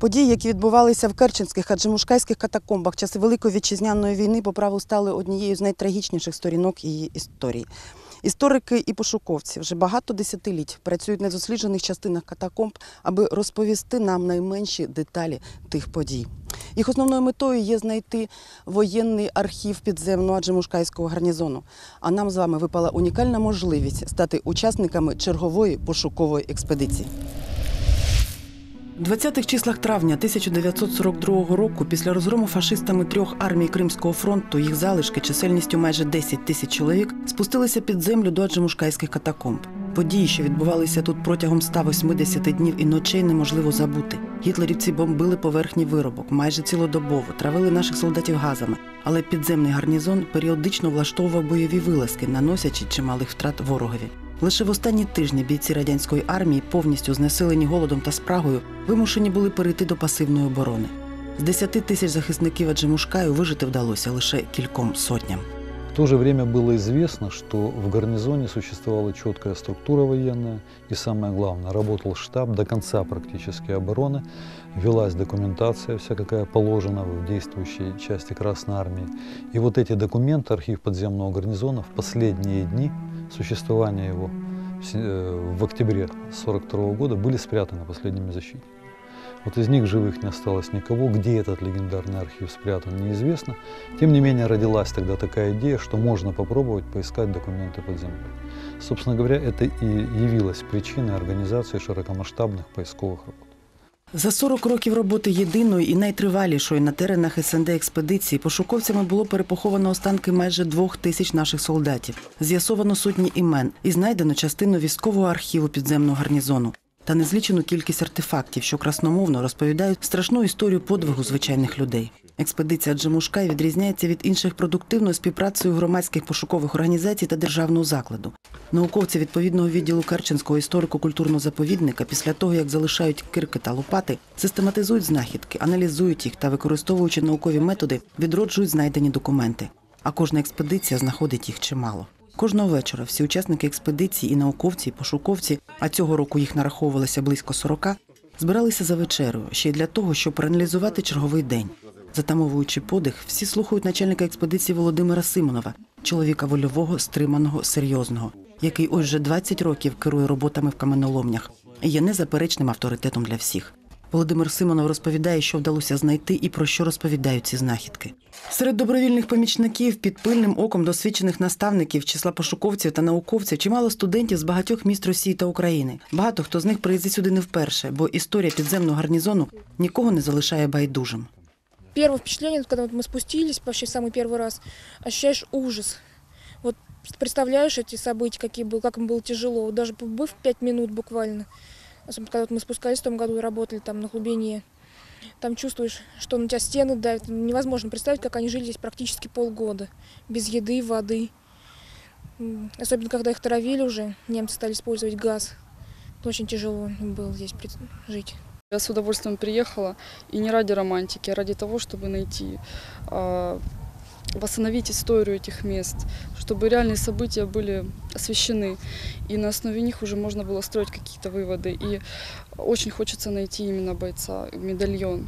Події, які відбувалися в Керченських аджимушкайських катакомбах часи Великої вітчизняної війни, по праву стали однією з найтрагічніших сторінок її історії. Історики і пошуковці вже багато десятиліть працюють на досліджених частинах катакомб, аби розповісти нам найменші деталі тих подій. Їх основною метою є знайти воєнний архів підземного аджимушкайського гарнізону. А нам з вами випала унікальна можливість стати учасниками чергової пошукової експедиції. У 20-х числах травня 1942 року, після розгрому фашистами трьох армій Кримського фронту, їх залишки чисельністю майже 10 тисяч чоловік спустилися під землю до аджимушкайських катакомб. Події, що відбувалися тут протягом 180 днів і ночей, неможливо забути. Гітлерівці бомбили поверхні виробок майже цілодобово, травили наших солдатів газами. Але підземний гарнізон періодично влаштовував бойові вилазки, наносячи чималих втрат ворогові. Лише в останні тижні бійці радянської армії, повністю знесилені голодом та спрагою, вимушені були перейти до пасивної оборони. З 10 тисяч захисників Аджимушкаю вижити вдалося лише кільком сотням. В то же время было известно, что в гарнизоне существовала четкая структура военная, и самое главное, работал штаб до конца практически обороны, велась документация вся, какая положена в действующей части Красной Армии. И вот эти документы, архив подземного гарнизона, в последние дни существования его в э, октябре 1942 года были спрятаны последними защитниками. Вот из них живых не осталось никого. Где этот легендарный архив спрятан, неизвестно. Тем не менее, родилась тогда такая идея, что можно попробовать поискать документы под землей. Собственно говоря, это и явилось причиной организации широкомасштабных поисковых работ. За 40 років роботи єдиної і найтривалішої на теренах СНД експедиції пошуковцями було перепоховано останки майже двох тисяч наших солдатів, з'ясовано сотні імен і знайдено частину військового архіву підземного гарнізону та незлічену кількість артефактів, що красномовно розповідають страшну історію подвигу звичайних людей. Експедиція Джемушкай відрізняється від інших продуктивною співпрацею громадських пошукових організацій та державного закладу. Науковці відповідного відділу Керченського історико-культурного заповідника після того, як залишають кирки та лопати, систематизують знахідки, аналізують їх та, використовуючи наукові методи, відроджують знайдені документи. А кожна експедиція знаходить їх чимало. Кожного вечора всі учасники експедиції і науковці, і пошуковці, а цього року їх нараховувалося близько 40, збиралися за вечерою ще й для того, щоб проаналізувати черговий день. Затамовуючи подих, всі слухають начальника експедиції Володимира Симонова, чоловіка вольового, стриманого, серйозного, який ось вже 20 років керує роботами в каменоломнях і є незаперечним авторитетом для всіх. Володимир Симонов розповідає, що вдалося знайти і про що розповідають ці знахідки. Серед добровільних помічників під пильним оком досвідчених наставників, числа пошуковців та науковців, чимало студентів з багатьох міст Росії та України. Багато хто з них приїздить сюди не вперше, бо історія підземного гарнізону нікого не залишає байдужим. Первое впечатление, когда вот мы спустились, вообще самый первый раз, ощущаешь ужас. Вот представляешь эти события, какие был, как им было тяжело. Вот даже побыв пять минут буквально, особенно когда вот мы спускались в том году и работали там на глубине, там чувствуешь, что на тебя стены давят. Невозможно представить, как они жили здесь практически полгода, без еды, воды. Особенно, когда их травили уже, немцы стали использовать газ. Очень тяжело было здесь жить. Я с удовольствием приехала, и не ради романтики, а ради того, чтобы найти, а, восстановить историю этих мест, чтобы реальные события были освещены, и на основе них уже можно было строить какие-то выводы. И очень хочется найти именно бойца, медальон.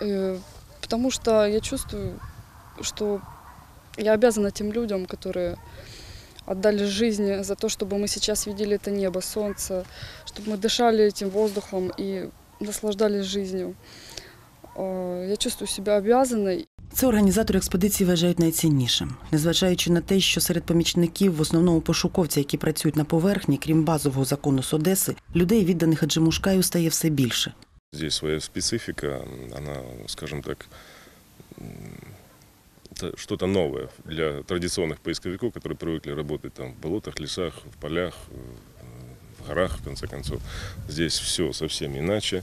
Э, Потому что я чувствую, что я обязана тем людям, которые отдали жизни за то, чтобы мы сейчас видели это небо, солнце, чтобы мы дышали этим воздухом и наслаждались жизнью. Э, Я чувствую себя обязанной. Це організатори експедиції вважають найціннішим, незважаючи на те, що серед помічників, в основному пошуковці, які працюють на поверхні, крім базового закону з Одеси, людей, відданих Аджимушкаю, стає все більше. Здесь своя специфика, она, скажем так, м, это что-то новое для традиционных поисковиков, которые привыкли работать там в болотах, лесах, в полях, э, в горах, в конце концов. Здесь все совсем иначе.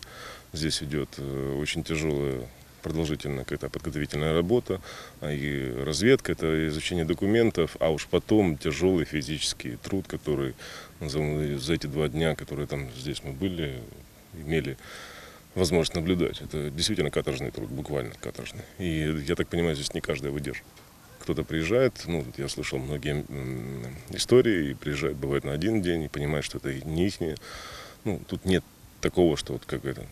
Здесь идет э, очень тяжелая продолжительная какая-то подготовительная работа, а и разведка, это изучение документов, а уж потом тяжелый физический труд, который за за эти два дня, которые там здесь мы были, имели возможность наблюдать. Это действительно каторжный труд, буквально каторжный. И я так понимаю, здесь не каждая выдержит. Кто-то приезжает, ну, я слышал многие истории, и приезжает, бывает на один день, и понимает, что это не их. Ну, тут нет такого, что вот как это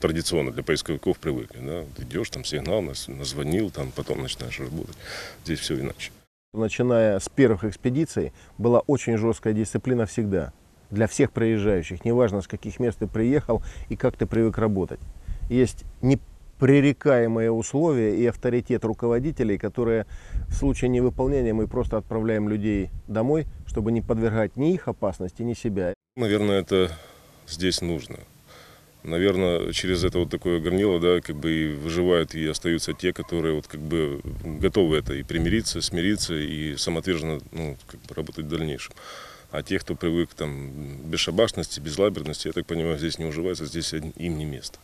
традиционно для поисковиков привыкли. Да? Вот идешь, там сигнал, назвонил, там потом начинаешь работать. Здесь все иначе. Начиная с первых экспедиций была очень жесткая дисциплина всегда. Для всех проезжающих, неважно с каких мест ты приехал и как ты привык работать. Есть непререкаемые условия и авторитет руководителей, которые в случае невыполнения мы просто отправляем людей домой, чтобы не подвергать ни их опасности, ни себя. Наверное, это здесь нужно. Наверное, через это вот такое горнило, да, как бы и выживают и остаются те, которые вот как бы готовы это и примириться, смириться и самоотверженно ну, как бы работать в дальнейшем. А те, кто привык к там бесшабашности, безлаберности, я так понимаю, здесь не уживаются, здесь им не место.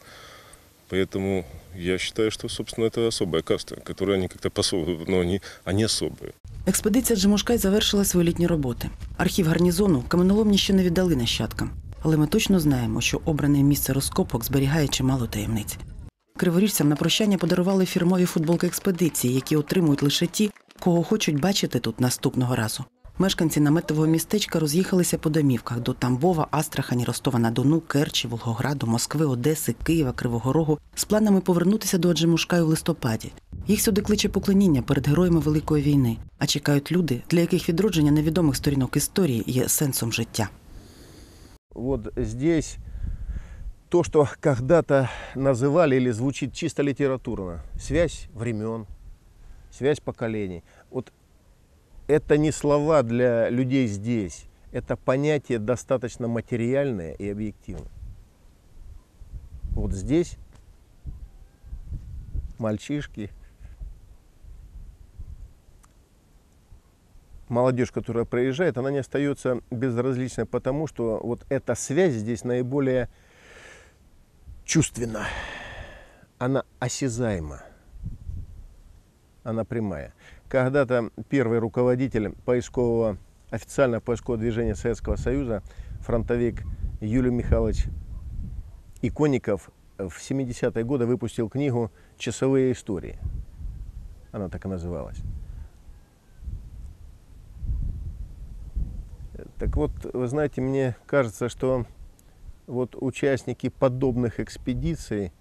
Поэтому я считаю, что, собственно, это особая каста, которая они как-то по но они, они особые. Експедиція Джимушкай завершила свої літні роботи. Архів гарнізону каменоломні ще не віддали нащадкам, але ми точно знаємо, що обране місце розкопок зберігає чимало таємниць. Криворіжцям на прощання подарували фірмові футболки експедиції, які отримують лише ті, кого хочуть бачити тут наступного разу. Мешканці наметового містечка роз'їхалися по домівках до Тамбова, Астрахані, Ростова-на-Дону, Керчі, Волгограду, Москви, Одеси, Києва, Кривого Рогу з планами повернутися до Аджимушкаю в листопаді. Їх сюди кличе поклоніння перед героями Великої війни, а чекають люди, для яких відродження невідомих сторінок історії є сенсом життя. Вот здесь то, что когда-то называли или звучит чисто литературно, связь времен, связь поколений. Вот это не слова для людей здесь, это понятие достаточно материальное и объективное. Вот здесь мальчишки, молодежь, которая проезжает, она не остается безразличной, потому что вот эта связь здесь наиболее чувственна, она осязаема, она прямая. Когда-то первый руководитель поискового, официального поискового движения Советского Союза, фронтовик Юлий Михайлович Иконников в 70-е годы выпустил книгу «Часовые истории». Она так и называлась. Так вот, вы знаете, мне кажется, что вот участники подобных экспедиций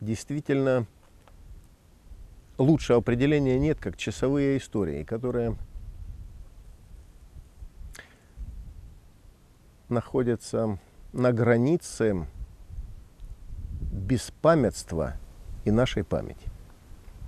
действительно лучшего определения нет, как часовые истории, которые находятся на границе беспамятства и нашей памяти.